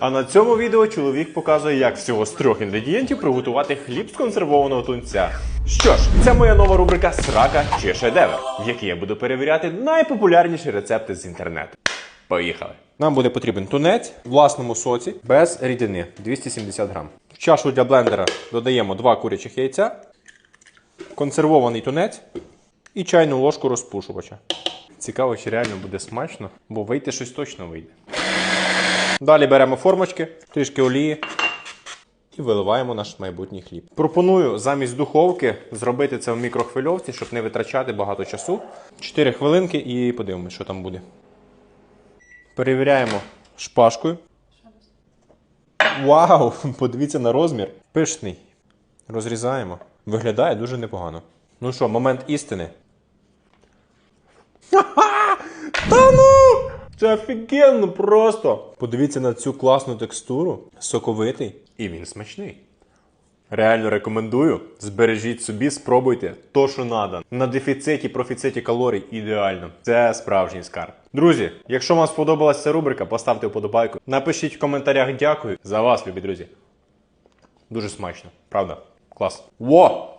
А на цьому відео чоловік показує, як всього з трьох інгредієнтів приготувати хліб з консервованого тунця. Що ж, це моя нова рубрика Срака чи шедевр, в якій я буду перевіряти найпопулярніші рецепти з інтернету. Поїхали! Нам буде потрібен тунець в власному соці без рідини 270 грам. В чашу для блендера додаємо 2 курячих яйця, консервований тунець і чайну ложку розпушувача. Цікаво, чи реально буде смачно, бо вийти щось точно вийде. Далі беремо формочки, трішки олії і виливаємо наш майбутній хліб. Пропоную замість духовки зробити це в мікрохвильовці, щоб не витрачати багато часу. 4 хвилинки і подивимось, що там буде. Перевіряємо шпажкою. Вау! Подивіться на розмір. Пишний. Розрізаємо. Виглядає дуже непогано. Ну що, момент істини. Ну! Це офігенно просто. Подивіться на цю класну текстуру. Соковитий. І він смачний. Реально рекомендую. Збережіть собі, спробуйте то, що надо. На дефіциті, профіциті калорій ідеально. Це справжній скарб. Друзі, якщо вам сподобалася ця рубрика, поставте вподобайку. Напишіть в коментарях дякую за вас, любі друзі. Дуже смачно, правда? Клас. Во!